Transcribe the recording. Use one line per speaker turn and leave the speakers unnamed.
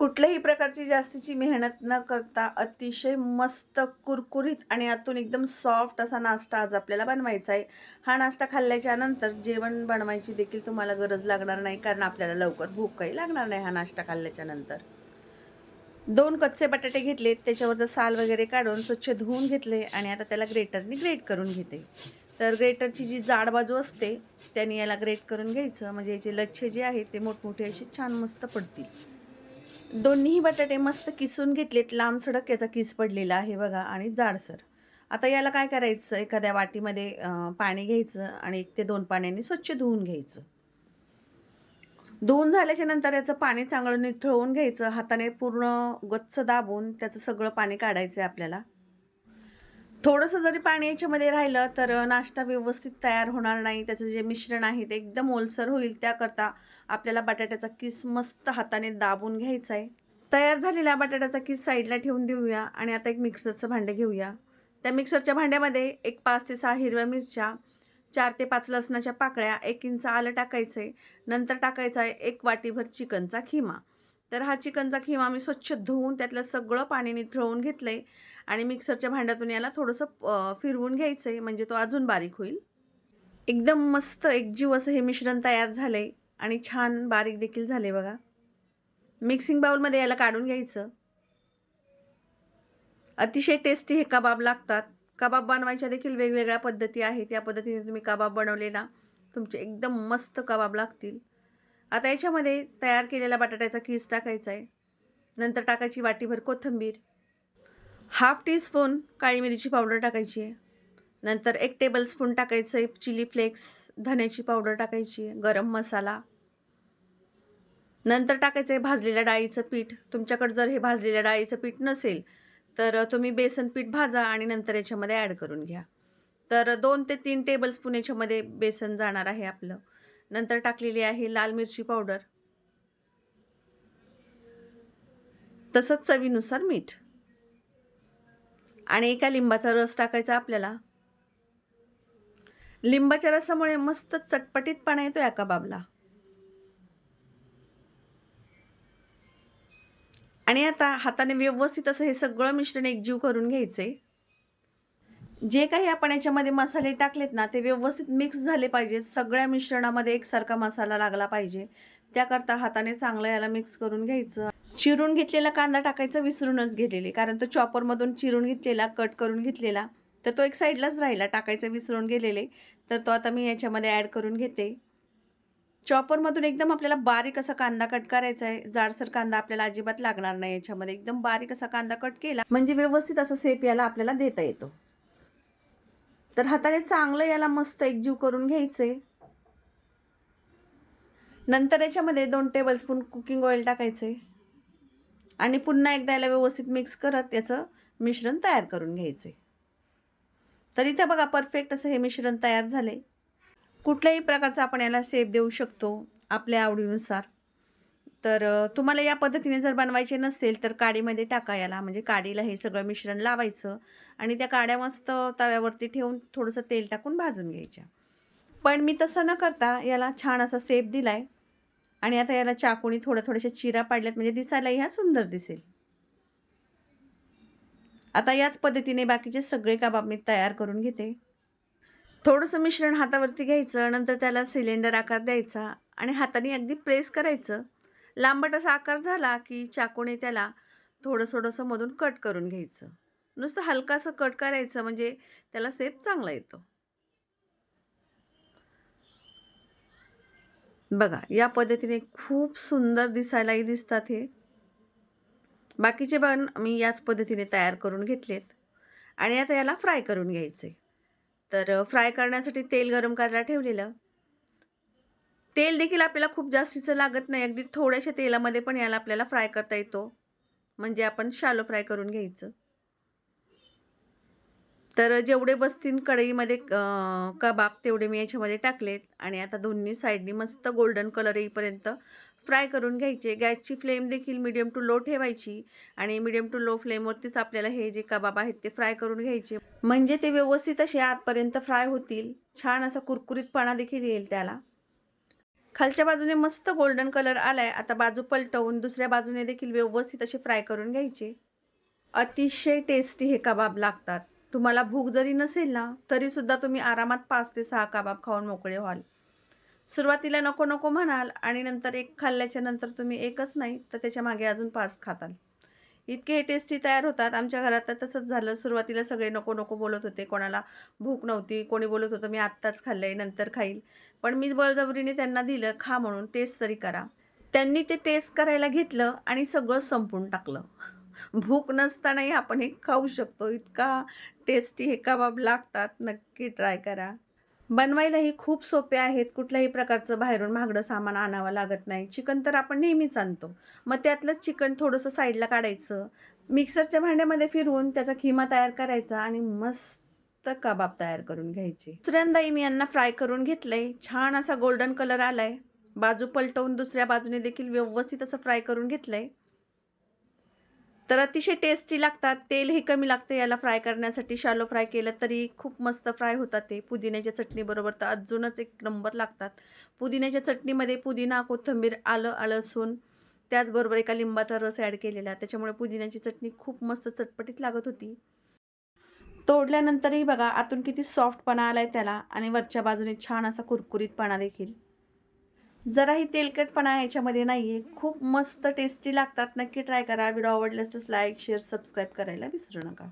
कुठल्याही प्रकारची जास्तीची मेहनत न करता अतिशय मस्त कुरकुरीत आणि आतून एकदम सॉफ्ट असा नाश्ता आज आपल्याला बनवायचा आहे. हा नाश्ता खाल्ल्याच्या नंतर जेवण बनवायची देखील तुम्हाला गरज लागणार नाही कारण आपल्याला लवकर भूक काही लागणार नाही हा नाश्ता खाल्ल्याच्या नंतर. दोन कच्चे बटाटे घेतले त्याच्यावरचं साल वगैरे काढून स्वच्छ धुवून घेतले आणि आता त्याला ग्रेटरने ग्रेट करून घेते. तर ग्रेटरची जी जाड बाजू असते त्याने याला ग्रेट करून घ्यायचं. म्हणजे याचे लच्छे जे आहेत ते मोठमोठे असे छान मस्त पडतील. दोन्हीही बटाटे मस्त किसून घेतलेत. लांब सडक याचा किस पडलेला आहे बघा आणि जाडसर. आता याला काय करायचं? एखाद्या वाटीमध्ये पाणी घ्यायचं आणि एक ते दोन पाण्याने स्वच्छ धुवून घ्यायचं. धुवून झाल्याच्यानंतर याचं पाणी चांगलं निथळवून घ्यायचं. हाताने पूर्ण गच्च दाबून त्याचं सगळं पाणी काढायचं आहे आपल्याला. थोडंसं जरी पाणी याच्यामध्ये राहिलं तर नाश्ता व्यवस्थित तयार होणार नाही. त्याचं जे मिश्रण आहे ते एकदम ओलसर होईल. त्याकरता आपल्याला बटाट्याचा किस मस्त हाताने दाबून घ्यायचा आहे. तयार झालेला बटाट्याचा किस साईडला ठेवून देऊया आणि आता एक मिक्सरचं भांडं घेऊया. त्या मिक्सरच्या भांड्यामध्ये एक पाच ते सहा हिरव्या मिरच्या चार ते पाच लसणाच्या पाकळ्या एक इंच आलं टाकायचं आहे नंतर टाकायचं आहे एक वाटीभर चिकनचा खिमा. तर हा चिकनचा खिमा मी स्वच्छ धुवून त्यातलं सगळं पाणी निथळवून घेतलं आहे आणि मिक्सरच्या भांड्यातून याला थोडंसं फिरवून घ्यायचं आहे म्हणजे तो अजून बारीक होईल. एकदम मस्त एकजीव असं हे मिश्रण तयार झालं आहे आणि छान बारीक देखील झाले बघा. मिक्सिंग बाउलमध्ये याला काढून घ्यायचं. अतिशय टेस्टी हे कबाब लागतात. कबाब बनवायच्या देखील वेगवेगळ्या पद्धती आहेत. या पद्धतीने तुम्ही कबाब बनवले ना तुमचे एकदम मस्त कबाब लागतील. आता याच्यामध्ये तयार केलेला बटाट्याचा किस टाकायचा आहे. नंतर टाकायची वाटीभर कोथिंबीर. हाफ टी स्पून काळी मिरीची पावडर टाकायची आहे. नंतर एक टेबलस्पून टाकायचं आहे चिली फ्लेक्स धण्याची पावडर टाकायची आहे गरम मसाला. नंतर टाकायचं आहे भाजलेल्या डाळीचं पीठ. तुमच्याकडे जर हे भाजलेल्या डाळीचं पीठ नसेल तर तुम्ही बेसन पीठ भाजा आणि नंतर याच्यामध्ये ॲड करून घ्या. तर दोन ते तीन टेबलस्पून याच्यामध्ये बेसन जाणार आहे आपलं. नंतर टाकलेली आहे लाल मिरची पावडर. तसंच चवीनुसार मीठ. आणि एका लिंबाचा रस टाकायचा आपल्याला. लिंबाच्या रसामुळे मस्त चटपटीतपणा येतो या कबाबला आणि आता हाताने व्यवस्थित असं हे सगळं मिश्रण एकजीव करून घ्यायचे जे काही आपण याच्यामध्ये मसाले टाकलेत ना ते व्यवस्थित मिक्स झाले पाहिजे. सगळ्या मिश्रणामध्ये एकसारखा मसाला लागला पाहिजे. त्याकरता हाताने चांगलं याला मिक्स करून घ्यायचं. चिरून घेतलेला कांदा टाकायचा विसरूनच गेलेले. कारण तो चॉपरमधून चिरून घेतलेला कट करून घेतलेला तर तो एक साईडलाच राहिला. टाकायचा विसरून गेलेले. तर तो आता मी याच्यामध्ये ॲड करून घेते. चॉपरमधून एकदम आपल्याला बारीक असा कांदा कट करायचा आहे. जाडसर कांदा आपल्याला अजिबात लागणार नाही याच्यामध्ये. एकदम बारीक असा कांदा कट केला म्हणजे व्यवस्थित असा सेप याला आपल्याला देता येतो. तर हाताने चांगलं याला मस्त एकजीव करून घ्यायचे. नंतर याच्यामध्ये दोन टेबलस्पून कुकिंग ऑइल टाकायचे. आणि पुन्हा एकदा याला व्यवस्थित मिक्स करत याचं मिश्रण तयार करून घ्यायचे. तर इथं बघा परफेक्ट असं हे मिश्रण तयार झाले. कुठल्याही प्रकारचं आपण याला शेप देऊ शकतो आपल्या आवडीनुसार. तर तुम्हाला या पद्धतीने जर बनवायचे नसेल तर काडीमध्ये टाका याला. म्हणजे काडीला हे सगळं मिश्रण लावायचं आणि त्या काड्या मस्त तव्यावरती ठेवून थोडंसं तेल टाकून भाजून घ्यायच्या. पण मी तसं न करता याला छान असा सेप दिला आहे आणि आता याला चाकूनी थोड्या थोड्याशा चिरा पाडल्यात म्हणजे दिसायलाही ह्या सुंदर दिसेल. आता याच पद्धतीने बाकीचे सगळे कबाब मी तयार करून घेते. थोडंसं मिश्रण हातावरती घ्यायचं नंतर त्याला सिलेंडर आकार द्यायचा आणि हाताने अगदी प्रेस करायचं. लांबट असा आकार झाला की चाकूने त्याला थोडं थोडंसं मधून कट करून घ्यायचं. नुसतं हलकासं कट करायचं म्हणजे त्याला सेप चांगला येतो. बघा या पद्धतीने खूप सुंदर दिसायलाही दिसतात हे. बाकीचे पण मी याच पद्धतीने तयार करून घेतलेत. आणि आता याला फ्राय करून घ्यायचे. तर फ्राय करण्यासाठी तेल गरम करायला ठेवलेलं. तेल देखील आपल्याला खूप जास्तीचं लागत नाही. अगदी थोड्याशा तेलामध्ये पण याला आपल्याला फ्राय करता येतो. म्हणजे आपण शालो फ्राय करून घ्यायचं. तर जेवढे बसतील कढईमध्ये कबाब तेवढे मी याच्यामध्ये टाकलेत. आणि आता दोन्ही साईडनी मस्त गोल्डन कलर येईपर्यंत फ्राय करून घ्यायचे. गॅसची फ्लेम देखील मिडियम टू लो ठेवायची. आणि मिडियम टू लो फ्लेमवरतीच आपल्याला हे जे कबाब आहेत ते फ्राय करून घ्यायचे. म्हणजे ते व्यवस्थित असे आतपर्यंत फ्राय होतील. छान असा कुरकुरीतपणा देखील येईल त्याला. खालच्या बाजूने मस्त गोल्डन कलर आलाय. आता बाजू पलटवून दुसऱ्या बाजूने देखील व्यवस्थित असे फ्राय करून घ्यायचे. अतिशय टेस्टी हे कबाब लागतात. तुम्हाला भूक जरी नसेल ना तरीसुद्धा तुम्ही आरामात पाच ते सहा कबाब खाऊन मोकळे व्हाल. सुरुवातीला नको नको म्हणाल आणि नंतर एक खाल्ल्याच्या नंतर तुम्ही एकच नाही तर त्याच्यामागे अजून पाच खाताल. इतके हे टेस्टी तयार होतात. आमच्या घरात तर तसंच झालं. सुरुवातीला सगळे नको नको बोलत होते. कोणाला भूक नव्हती. कोणी बोलत होतं मी आत्ताच खाल्लं आहे नंतर खाईल. पण मी बळजबरीने त्यांना दिलं खा म्हणून टेस्ट तरी करा. त्यांनी ते टेस्ट करायला घेतलं आणि सगळं संपून टाकलं. भूक नसतानाही आपण हे खाऊ शकतो. इतका टेस्टी हे कबाब लागतात. नक्की ट्राय करा. बनवायलाही खूप सोपे आहेत. कुठल्याही प्रकारचं बाहेरून महागडं सामान आणावं लागत नाही. चिकन तर आपण नेहमीच आणतो. मग त्यातलं चिकन थोडंसं साईडला काढायचं. मिक्सरच्या भांड्यामध्ये फिरवून त्याचा खिमा तयार करायचा आणि मस्त कबाब तयार करून घ्यायचे. दुसऱ्यांदाही मी यांना फ्राय करून घेतलंय. छान असा गोल्डन कलर आलाय. बाजू पलटवून दुसऱ्या बाजूने देखील व्यवस्थित असं फ्राय करून घेतलंय. तर अतिशय टेस्टी लागतात. तेलही कमी लागते याला फ्राय करण्यासाठी. शालो फ्राय केलं तरी खूप मस्त फ्राय होतात ते. पुदिन्याच्या चटणीबरोबर तर अजूनच एक नंबर लागतात. पुदिन्याच्या चटणीमध्ये पुदिना कोथिंबीर आलं लसूण त्याचबरोबर एका लिंबाचा रस ॲड केलेला. त्याच्यामुळे पुदिन्याची चटणी खूप मस्त चटपटीत लागत होती. तोडल्यानंतरही बघा आतून किती सॉफ्टपणा आला आहे त्याला आणि वरच्या बाजूने छान असा कुरकुरीतपणा देखील. जराही तेलकटपणा याच्यामध्ये नाही आहे खूप मस्त टेस्टी लागतात. नक्की ट्राय करा. व्हिडिओ आवडल्यास लाईक शेअर सबस्क्राईब करायला विसरू नका.